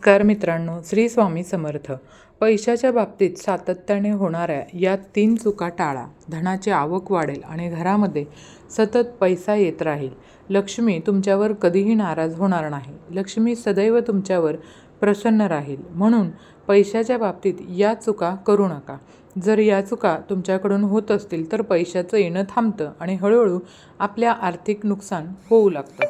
नमस्कार मित्रांनो श्री स्वामी समर्थ. पैशाच्या बाबतीत सातत्याने होणाऱ्या या तीन चुका टाळा. धनाची आवक वाढेल आणि घरामध्ये सतत पैसा येत राहील. लक्ष्मी तुमच्यावर कधीही नाराज होणार नाही. लक्ष्मी सदैव तुमच्यावर प्रसन्न राहील. म्हणून पैशाच्या बाबतीत या चुका करू नका. जर या चुका तुमच्याकडून होत असतील तर पैशाचं येणं थांबतं आणि हळूहळू आपल्या आर्थिक नुकसान होऊ लागतं.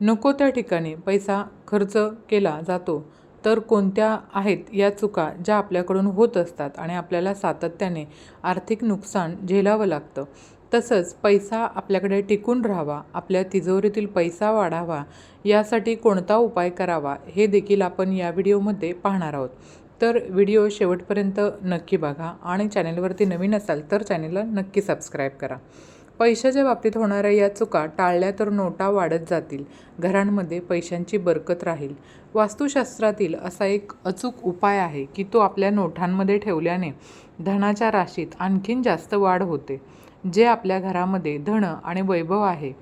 नको त्या ठिकाणी पैसा खर्च केला जातो. तर कोणत्या आहेत या चुका ज्या आपल्याकडून होत असतात आणि आपल्याला सातत्याने आर्थिक नुकसान झेलावं लागतं? तसंच पैसा आपल्याकडे टिकून राहावा आपल्या तिजोरीतील पैसा वाढावा यासाठी कोणता उपाय करावा हे देखील आपण या व्हिडिओमध्ये पाहणार आहोत. तर व्हिडिओ शेवटपर्यंत नक्की बघा आणि चॅनलवरती नवीन असाल तर चॅनेलला नक्की सबस्क्राईब करा. पैशाच्या बाबतीत होणाऱ्या या चुका टाळल्या तर नोटा वाढत जातील घरांमध्ये पैशांची बरकत राहील. वास्तुशास्त्रातील असा एक अचूक उपाय आहे की तो आपल्या नोटांमध्ये ठेवल्याने धनाच्या राशीत आणखीन जास्त वाढ होते. जे आपल्या घरामध्ये धन आणि वैभव आहे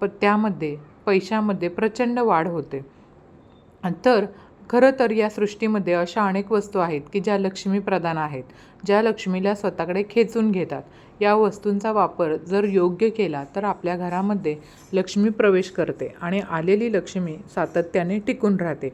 प त्यामध्ये पैशामध्ये प्रचंड वाढ होते. तर खरं तर या सृष्टीमध्ये अशा अनेक वस्तू आहेत की ज्या लक्ष्मीप्रधान आहेत ज्या लक्ष्मीला स्वतःकडे खेचून घेतात. या वस्तूंचा वापर जर योग्य केला तर आपल्या घरामध्ये लक्ष्मी प्रवेश करते आणि आलेली लक्ष्मी सातत्याने टिकून राहते.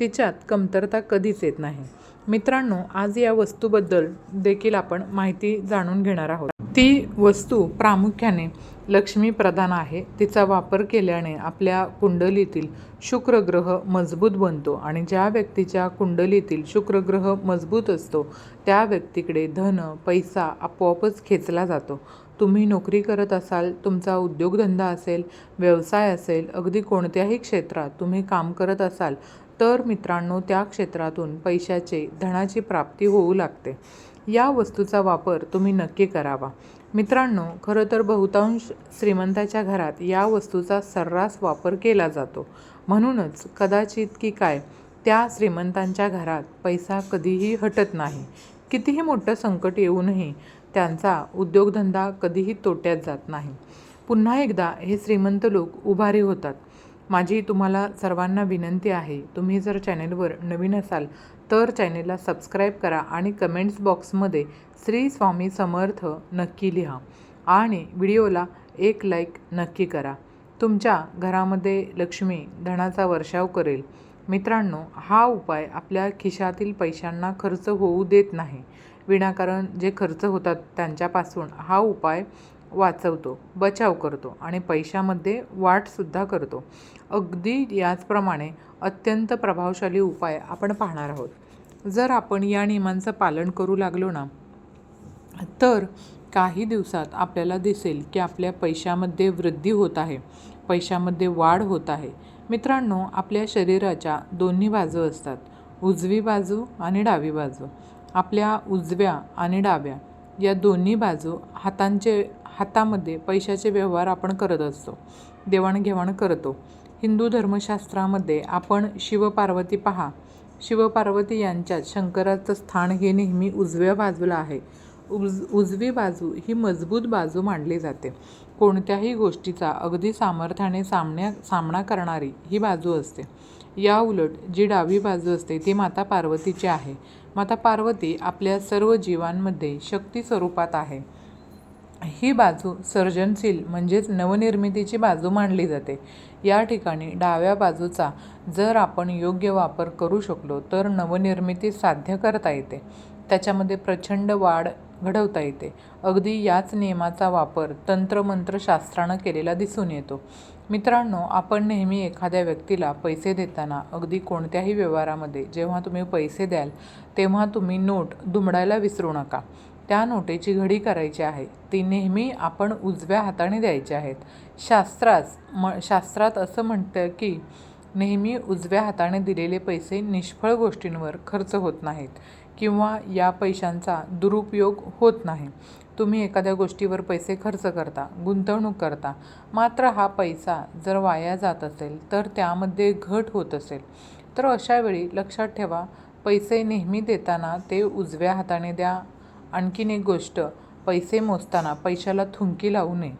तिच्यात कमतरता कधीच येत नाही. मित्रांनो आज या वस्तूबद्दल देखील आपण माहिती जाणून घेणार आहोत. ती वस्तू प्रामुख्याने लक्ष्मी प्रधान आहे. तिचा वापर केल्याने आपल्या कुंडलीतील शुक्रग्रह मजबूत बनतो आणि ज्या व्यक्तीच्या कुंडलीतील शुक्रग्रह मजबूत असतो त्या व्यक्तीकडे धन पैसा आपोआपच खेचला जातो. तुम्ही नोकरी करत असाल तुमचा उद्योगधंदा असेल व्यवसाय असेल अगदी कोणत्याही क्षेत्रात तुम्ही काम करत असाल तर मित्रांनो त्या क्षेत्रातून पैशाचे धनाची प्राप्ती होऊ लागते. या वस्तूचा वापर तुम्ही नक्की करावा. मित्रांनो खरं तर बहुतांश श्रीमंताच्या घरात या वस्तूचा सर्रास वापर केला जातो. म्हणूनच कदाचित की काय त्या श्रीमंतांच्या घरात पैसा कधीही हटत नाही. कितीही मोठं संकट येऊनही त्यांचा उद्योगधंदा कधीही तोट्यात जात नाही. पुन्हा एकदा हे श्रीमंत लोक उभारी होतात. माझी तुम्हाला सर्वांना विनंती आहे तुम्ही जर चॅनेलवर नवीन असाल तर चॅनेलला सबस्क्राईब करा आणि कमेंट्स बॉक्समध्ये श्री स्वामी समर्थ नक्की लिहा आणि व्हिडिओला एक लाईक नक्की करा. तुमच्या घरामध्ये लक्ष्मी धनाचा वर्षाव करेल. मित्रांनो हा उपाय आपल्या खिशातील पैशांना खर्च होऊ देत नाही. विनाकारण जे खर्च होतात त्यांच्यापासून हा उपाय वाचवतो बचाव करतो आणि पैशामध्ये वाढसुद्धा करतो. अगदी याचप्रमाणे अत्यंत प्रभावशाली उपाय आपण पाहणार आहोत. जर आपण या नियमांचं पालन करू लागलो ना तर काही दिवसात आपल्याला दिसेल की आपल्या पैशामध्ये वृद्धी होत आहे पैशामध्ये वाढ होत आहे. मित्रांनो आपल्या शरीराच्या दोन्ही बाजू असतात उजवी बाजू आणि डावी बाजू. आपल्या उजव्या आणि डाव्या या दोन्ही बाजू हातांचे हातामध्ये पैशाचे व्यवहार आपण करत असतो. देवाणघेवाण करतो. हिंदू धर्मशास्त्रामध्ये आपण शिवपार्वती पहा. शिवपार्वती यांच्यात शंकराचं स्थान हे नेहमी उजव्या बाजूला आहे. उज उजवी बाजू ही मजबूत बाजू मानली जाते. कोणत्याही गोष्टीचा अगदी सामर्थ्याने सामन्या सामना करणारी ही बाजू असते. या उलट जी डावी बाजू असते ती माता पार्वतीची आहे. माता पार्वती आपल्या सर्व जीवांमध्ये शक्ती स्वरूपात आहे. ही बाजू सर्जनशील म्हणजेच नवनिर्मितीची बाजू मानली जाते. या ठिकाणी डाव्या बाजूचा जर आपण योग्य वापर करू शकलो तर नवनिर्मिती साध्य करता येते. त्याच्यामध्ये प्रचंड वाढ घडवता येते. अगदी याच नियमाचा वापर तंत्रमंत्रशास्त्रानं केलेला दिसून येतो. मित्रांनो आपण नेहमी एखाद्या व्यक्तीला पैसे देताना अगदी कोणत्याही व्यवहारामध्ये जेव्हा तुम्ही पैसे द्याल तेव्हा तुम्ही नोट दुमडायला विसरू नका. त्या नोटेची घडी करायची आहे. ती नेहमी आपण उजव्या हाताने द्यायची आहेत. शास्त्रास म शास्त्रात असं म्हणतं की नेहमी उजव्या हाताने दिलेले पैसे निष्फळ गोष्टींवर खर्च होत नाहीत किंवा या पैशांचा दुरुपयोग होत नाही. तुम्ही एखाद्या गोष्टीवर पैसे खर्च करता गुंतवणूक करता मात्र हा पैसा जर वाया जात असेल तर त्यामध्ये घट होत असेल. तर अशावेळी लक्षात ठेवा पैसे नेहमी देताना ते उजव्या हाताने द्या आणखीन एक गोष्ट पैसे मोजताना पैशाला थुंकी लावू नये.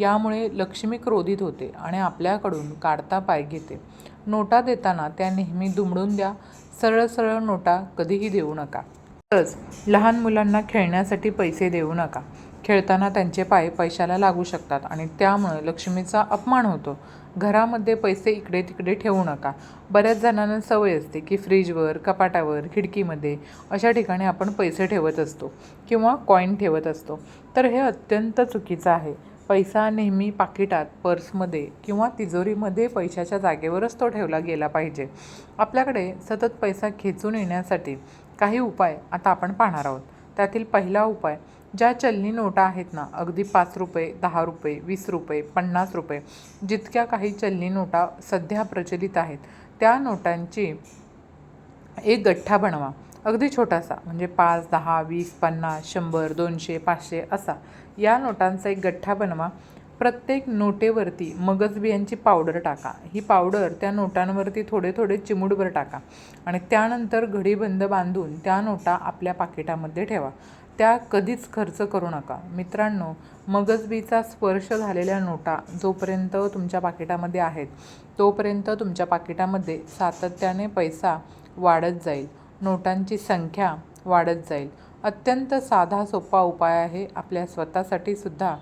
यामुळे लक्ष्मी क्रोधित होते आणि आपल्याकडून काढता पाय घेते. नोटा देताना त्या नेहमी दुमडून द्या. सरळ सरळ नोटा कधीही देऊ नका. तसंच लहान मुलांना खेळण्यासाठी पैसे देऊ नका. खेळताना त्यांचे पाय पैशाला लागू शकतात आणि त्यामुळे लक्ष्मीचा अपमान होतो. घरामध्ये पैसे इकडे तिकडे ठेवू नका. बऱ्याच जणांना सवय असते की फ्रीजवर कपाटावर खिडकीमध्ये अशा ठिकाणी आपण पैसे ठेवत असतो किंवा कॉईन ठेवत असतो. तर हे अत्यंत चुकीचं आहे. पैसा नेहमी पाकिटात पर्समध्ये किंवा तिजोरीमध्ये पैशाच्या जागेवरच तो ठेवला गेला पाहिजे. आपल्याकडे सतत पैसा खेचून येण्यासाठी काही उपाय आता आपण पाहणार आहोत. त्यातील पहिला उपाय ज्या चलनी नोटा आहेत ना अगदी पाच रुपये दहा रुपये वीस रुपये पन्नास रुपये जितक्या काही चलनी नोटा सध्या प्रचलित आहेत त्या नोटांची एक गठ्ठा बनवा. अगदी छोटासा म्हणजे पाच दहा वीस पन्नास शंभर दोनशे पाचशे असा या नोटांचा एक गठ्ठा बनवा. प्रत्येक नोटेवरती मगजबियांची पावडर टाका. ही पावडर त्या नोटांवरती थोडे थोडे चिमुडभर टाका आणि त्यानंतर घडीबंद बांधून त्या नोटा आपल्या पाकिटामध्ये ठेवा. त्या कधीच खर्च करू नका. मित्रांनो मगजबीचा स्पर्श झालेल्या नोटा जोपर्यंत तुमच्या पाकिटामध्ये आहेत तोपर्यंत तुमच्या पाकिटामध्ये सातत्याने पैसा वाढत जाईल. नोटांची संख्या वाढत जाईल. अत्यंत साधा सोपा उपाय आहे आपल्या स्वतःसाठी सुद्धा.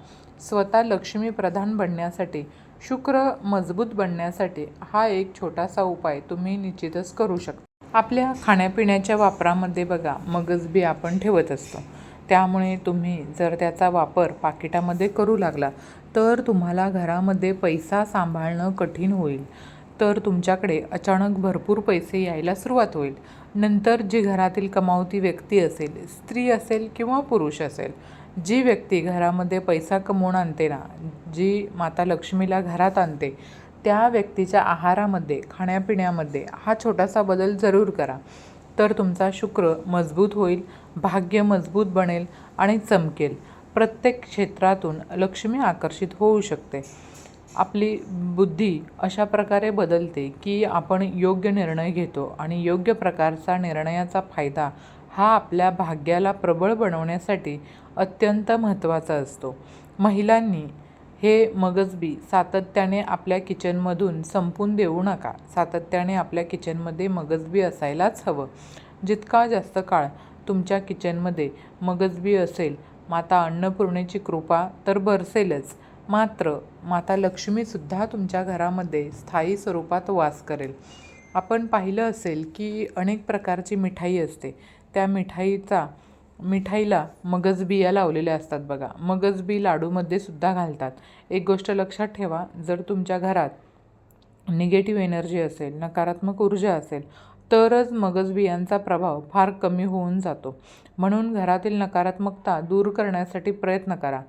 स्वतः लक्ष्मी प्रधान बनण्यासाठी शुक्र मजबूत बनण्यासाठी हा एक छोटासा उपाय तुम्ही निश्चितच करू शकता. आपल्या खाण्यापिण्याच्या वापरामध्ये बघा मगजबी आपण ठेवत असतो. त्यामुळे तुम्ही जर त्याचा वापर पाकिटामध्ये करू लागला तर तुम्हाला घरामध्ये पैसा सांभाळणं कठीण होईल. तर तुमच्याकडे अचानक भरपूर पैसे यायला सुरुवात होईल. नंतर जी घरातील कमावती व्यक्ती असेल स्त्री असेल किंवा पुरुष असेल जी व्यक्ती घरामध्ये पैसा कमवून आणते ना जी माता लक्ष्मीला घरात आणते त्या व्यक्तीच्या आहारामध्ये खाण्यापिण्यामध्ये हा छोटासा बदल जरूर करा. तर तुमचा शुक्र मजबूत होईल भाग्य मजबूत बनेल आणि चमकेल. प्रत्येक क्षेत्रातून लक्ष्मी आकर्षित होऊ शकते. आपली बुद्धी अशा प्रकारे बदलते की आपण योग्य निर्णय घेतो आणि योग्य प्रकारचा निर्णयाचा फायदा हा आपल्या भाग्याला प्रबळ बनवण्यासाठी अत्यंत महत्त्वाचा असतो. महिलांनी हे मगजबी सातत्याने आपल्या किचनमधून संपून देऊ नका. सातत्याने आपल्या किचनमध्ये मगजबी असायलाच हवं. जितका जास्त काळ तुमच्या किचनमध्ये मगजबी असेल. माता अन्नपूर्णेची कृपा तर बरसेलच. मात्र माता लक्ष्मीसुद्धा तुमच्या घरामध्ये स्थायी स्वरूपात वास करेल. आपण पाहिलं असेल की अनेक प्रकारची मिठाई असते. त्या मिठाईचा मिठाईला मगजबिया लावलेल्या असतात बघा. मगजबी लाडूमध्ये सुद्धा घालतात. एक गोष्ट लक्षात ठेवा जर तुमच्या घरात निगेटिव्ह एनर्जी असेल नकारात्मक ऊर्जा असेल तरच मगजबियांचा प्रभाव फार कमी होऊन जातो. म्हणून घरातील नकारात्मकता दूर करण्यासाठी प्रयत्न करा.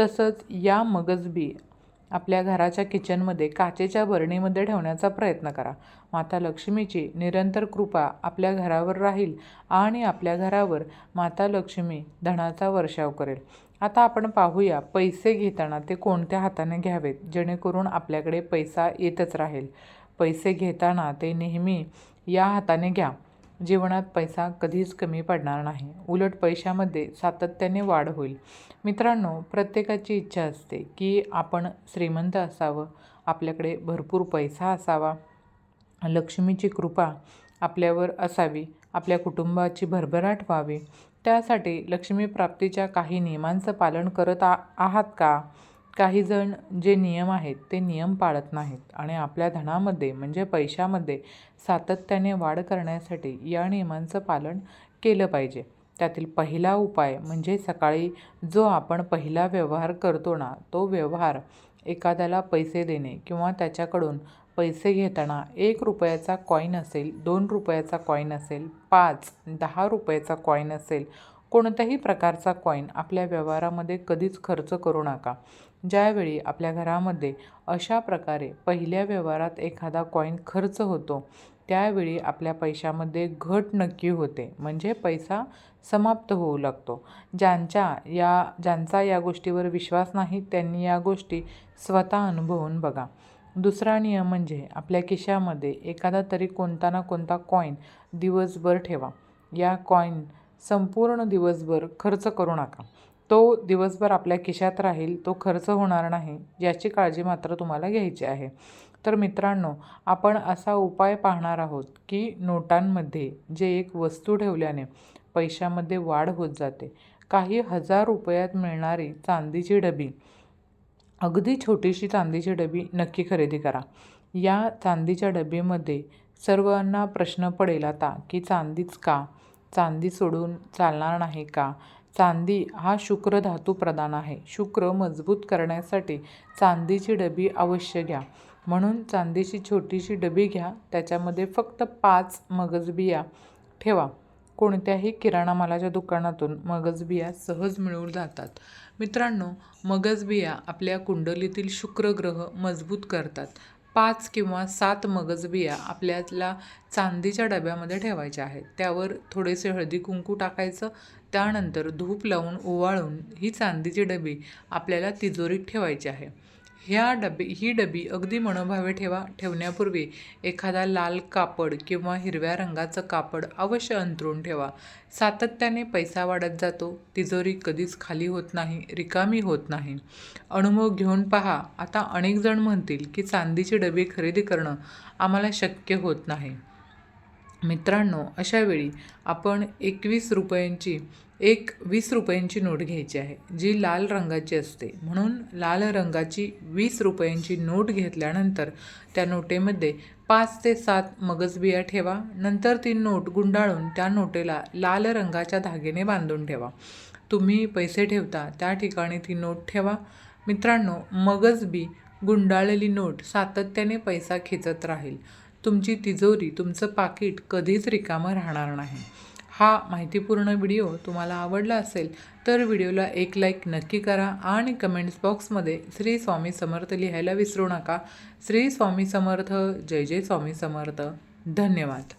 तसंच या मगजबी आपल्या घराच्या किचनमध्ये काचेच्या बरणीमध्ये ठेवण्याचा प्रयत्न करा. माता लक्ष्मीची निरंतर कृपा आपल्या घरावर राहील आणि आपल्या घरावर माता लक्ष्मी धनाचा वर्षाव करेल. आता आपण पाहूया पैसे घेताना ते कोणत्या हाताने घ्यावेत? जेणेकरून आपल्याकडे पैसा येतच राहील. पैसे घेताना ते नेहमी या हाताने घ्या. जीवनात पैसा कधीच कमी पडणार नाही. उलट पैशामध्ये सातत्याने वाढ होईल. मित्रांनो प्रत्येकाची इच्छा असते की आपण श्रीमंत असावं आपल्याकडे भरपूर पैसा असावा. लक्ष्मीची कृपा आपल्यावर असावी आपल्या कुटुंबाची भरभराट व्हावी. त्यासाठी लक्ष्मी प्राप्तीच्या काही नियमांचं पालन करत आ आहात का? काही जण जे नियम आहेत ते नियम पाळत नाहीत. आणि आपल्या धनामध्ये म्हणजे पैशामध्ये सातत्याने वाढ करण्यासाठी या नियमांचं पालन केलं पाहिजे. त्यातील पहिला उपाय म्हणजे सकाळी जो आपण पहिला व्यवहार करतो ना तो व्यवहार एखाद्याला पैसे देणे किंवा त्याच्याकडून पैसे घेताना एक रुपयाचा कॉईन असेल दोन रुपयाचा कॉईन असेल पाच दहा रुपयाचा कॉईन असेल कोणत्याही प्रकारचा कॉईन आपल्या व्यवहारामध्ये कधीच खर्च करू नका. ज्यावेळी आपल्या घरामध्ये अशा प्रकारे पहिल्या व्यवहारात एखादा कॉईन खर्च होतो त्यावेळी आपल्या पैशामध्ये घट नक्की होते. म्हणजे पैसा समाप्त होऊ लागतो. ज्यांच्या या ज्यांचा या गोष्टीवर विश्वास नाही त्यांनी या गोष्टी स्वतः अनुभवून बघा. दुसरा नियम म्हणजे आपल्या खिशामध्ये एखादा तरी कोणता ना कोणता कॉईन दिवसभर ठेवा. या कॉईन संपूर्ण दिवसभर खर्च करू नका. तो दिवसभर आपल्या खिशात राहील तो खर्च होणार नाही याची काळजी मात्र तुम्हाला घ्यायची आहे. तर मित्रांनो आपण असा उपाय पाहणार आहोत की नोटांमध्ये जे एक वस्तू ठेवल्याने पैशामध्ये वाढ होत जाते. काही हजार रुपयात मिळणारी चांदीची डबी अगदी छोटीशी चांदीची डबी नक्की खरेदी करा. या चांदीच्या डबीमध्ये सर्वांना प्रश्न पडेल आता की चांदीच का? चांदी सोडून चालणार नाही का? चांदी हा शुक्र धातू प्रदान आहे. शुक्र मजबूत करण्यासाठी चांदीची डबी अवश्य घ्या. म्हणून चांदीची छोटीशी डबी घ्या. त्याच्यामध्ये फक्त पाच मगजबिया ठेवा. कोणत्याही किराणा मालाच्या दुकानातून मगजबिया सहज मिळून जातात. मित्रांनो मगजबिया आपल्या कुंडलीतील शुक्र ग्रह मजबूत करतात. पाच किंवा सात मगजबिया आपल्याला चांदीच्या डब्यामध्ये ठेवायच्या आहेत. त्यावर थोडेसे हळदी कुंकू टाकायचं त्यानंतर धूप लावून ओवाळून ही चांदीची डबी आपल्याला तिजोरीत ठेवायची आहे. ह्या डबी ही डबी अगदी मनोभावे ठेवा ठेवण्यापूर्वी एखादा लाल कापड किंवा हिरव्या रंगाचं कापड अवश्य अंथरून ठेवा. सातत्याने पैसा वाढत जातो तिजोरी कधीच खाली होत नाही रिकामी होत नाही. अनुभव घेऊन पहा आता अनेक जण म्हणतील की चांदीची डबी खरेदी करणं आम्हाला शक्य होत नाही. मित्रांनो अशावेळी आपण एकवीस रुपयांची एक वीस रुपयांची नोट घ्यायची आहे जी लाल रंगाची असते. म्हणून लाल रंगाची वीस रुपयांची नोट घेतल्यानंतर त्या नोटेमध्ये पाच ते सात मगजबिया ठेवा नंतर ती नोट गुंडाळून त्या नोटेला लाल रंगाच्या धागेने बांधून ठेवा. तुम्ही पैसे ठेवता त्या ठिकाणी ती नोट ठेवा. मित्रांनो मगजबी गुंडाळलेली नोट सातत्याने पैसा खेचत राहील. तुमची तिजोरी तुमचं पाकिट कधीच रिकामं राहणार नाही. हा माहितीपूर्ण व्हिडिओ तुम्हाला आवडला असेल तर व्हिडिओला एक लाईक नक्की करा आणि कमेंट्स बॉक्समध्ये श्री स्वामी समर्थ लिहायला विसरू नका. श्री स्वामी समर्थ जय जय स्वामी समर्थ. धन्यवाद.